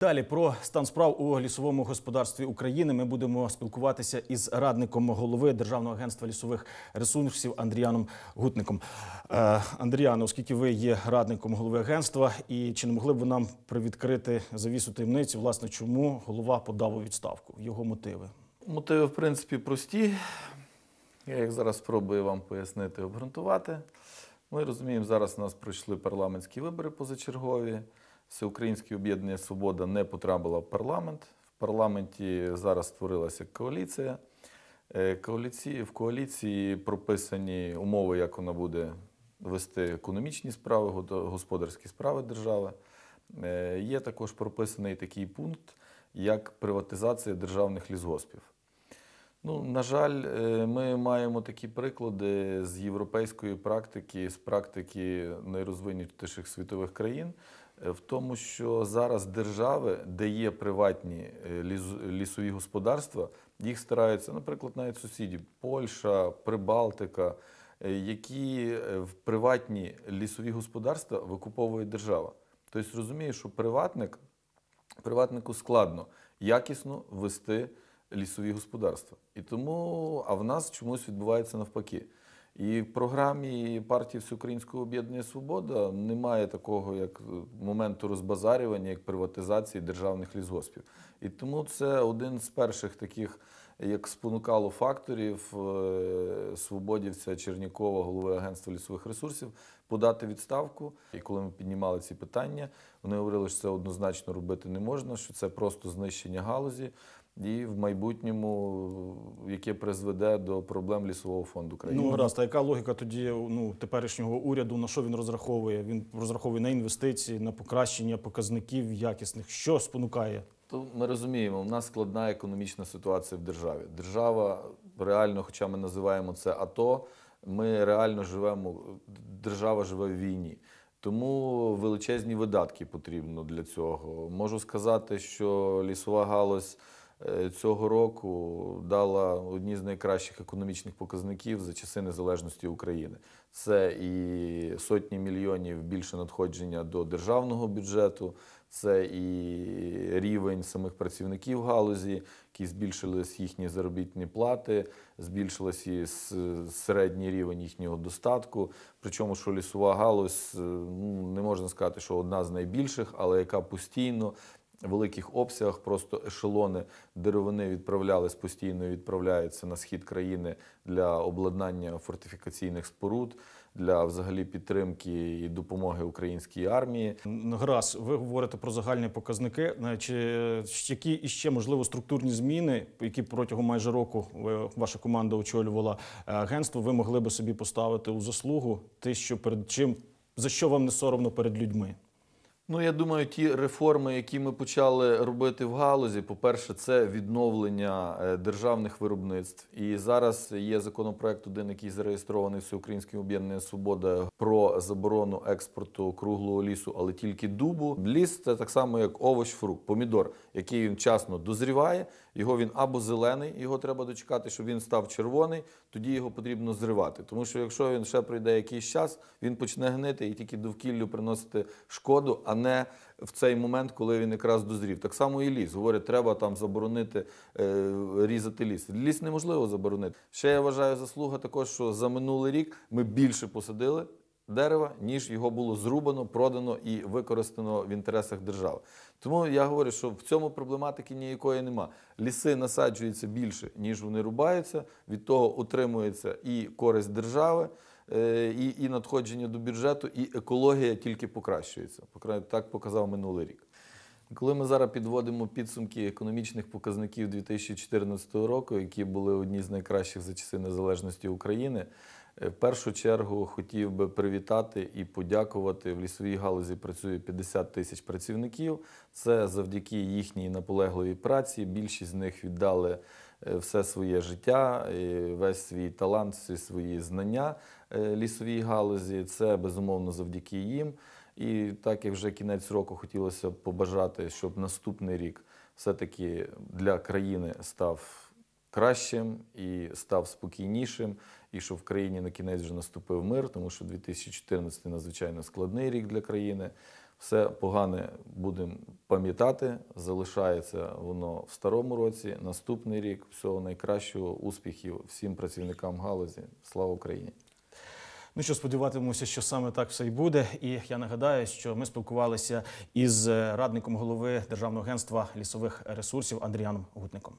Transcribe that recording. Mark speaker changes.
Speaker 1: Далі про стан справ у лісовому господарстві України ми будемо спілкуватися із радником голови Державного агентства лісових ресурсів Андріаном Гутником. Е, Андріано, оскільки ви є радником голови агентства, і чи не могли б ви нам привідкрити завісу таємниці, власне, чому голова подав у відставку? Його мотиви?
Speaker 2: Мотиви, в принципі, прості. Я їх зараз спробую вам пояснити, обґрунтувати. Ми розуміємо, зараз у нас пройшли парламентські вибори позачергові. Всеукраїнське об'єднання Свобода не потрапило в парламент. В парламенті зараз створилася коаліція. Е, в коаліції прописані умови, як вона буде вести економічні справи, господарські справи держави. Е, Є також прописаний такий пункт, як приватизація державних лісгоспів. Ну, на жаль, е, ми маємо такі приклади з європейської практики, з практики найрозвинутіших світових країн, в тому, що зараз держави, де є приватні е, лісові господарства, їх стараються, наприклад, навіть сусідів Польща, Прибалтика, е, які е, в приватні лісові господарства викуповує держава. Тобто розуміє, що приватник приватнику складно якісно вести лісові господарства. І тому, а в нас чомусь відбувається навпаки. І в програмі партії Всеукраїнського об'єднання Свобода немає такого як е, моменту розбазарювання, як приватизації державних лісгоспів. І тому це один з перших таких, як спонукало факторів е, свободівця Чернікова, голови агентства лісових ресурсів, подати відставку. І коли ми піднімали ці питання, вони говорили, що це однозначно робити не можна, що це просто знищення галузі. І в майбутньому, яке призведе до проблем лісового фонду країни.
Speaker 1: Ну, гаразд, а яка логіка тоді ну, теперішнього уряду? На що він розраховує? Він розраховує на інвестиції, на покращення показників якісних. Що спонукає?
Speaker 2: То ми розуміємо, в нас складна економічна ситуація в державі. Держава реально, хоча ми називаємо це АТО, ми реально живемо, держава живе в війні. Тому величезні видатки потрібно для цього. Можу сказати, що лісова галузь цього року дала одні з найкращих економічних показників за часи незалежності України. Це і сотні мільйонів більше надходження до державного бюджету, це і рівень самих працівників галузі, які збільшились їхні заробітні плати, збільшилась і середній рівень їхнього достатку. Причому, що лісова галузь, е, ну, не можна сказати, що одна з найбільших, але яка постійно великих обсягах просто ешелони деревини відправлялись постійно відправляються на схід країни для обладнання фортифікаційних споруд, для взагалі підтримки і допомоги українській армії.
Speaker 1: Гаразд, ви говорите про загальні показники. Е, Чи е, які іще можливо структурні зміни, які протягом майже року ви- ваша команда очолювала е, агентство, ви могли би собі поставити у заслугу те, що перед чим за що вам не соромно перед людьми?
Speaker 2: Ну, я думаю, ті реформи, які ми почали робити в галузі, по-перше, це відновлення е, державних виробництв. І зараз є законопроект, один, який зареєстрований Всеукраїнським об'єднанням Свобода про заборону експорту круглого лісу, але тільки дубу. Ліс це так само, як овоч, фрукт, помідор, який він вчасно дозріває. Його він або зелений, його треба дочекати, щоб він став червоний. Тоді його потрібно зривати. Тому що якщо він ще пройде якийсь час, він почне гнити і тільки довкіллю приносити шкоду, а не в цей момент, коли він якраз дозрів. Так само і ліс. Говорять, треба там заборонити е, різати ліс. Ліс неможливо заборонити. Ще я вважаю заслуга також, що за минулий рік ми більше посадили. Дерева, ніж його було зрубано, продано і використано в інтересах держави. Тому я говорю, що в цьому проблематики ніякої нема. Ліси насаджуються більше, ніж вони рубаються. Від того утримується і користь держави, е, і, і надходження до бюджету, і екологія тільки покращується. По крайній- Так показав минулий рік. Коли ми зараз підводимо підсумки економічних показників 2014 року, які були одні з найкращих за часи незалежності України, в першу чергу хотів би привітати і подякувати. В лісовій галузі працює 50 тисяч працівників. Це завдяки їхній наполегливій праці. Більшість з них віддали е, все своє життя, е, весь свій талант, всі свої знання е, лісовій галузі. Це безумовно завдяки їм. І так як вже кінець року хотілося б побажати, щоб наступний рік все-таки для країни став кращим і став спокійнішим, і щоб в країні на кінець вже наступив мир, тому що 2014 надзвичайно складний рік для країни. Все погане будемо пам'ятати. Залишається воно в старому році. Наступний рік всього найкращого, успіхів всім працівникам галузі. Слава Україні!
Speaker 1: Ну що, сподіватимемося, що саме так все і буде. І я нагадаю, що ми спілкувалися із радником голови Державного агентства лісових ресурсів Андріаном Гутником.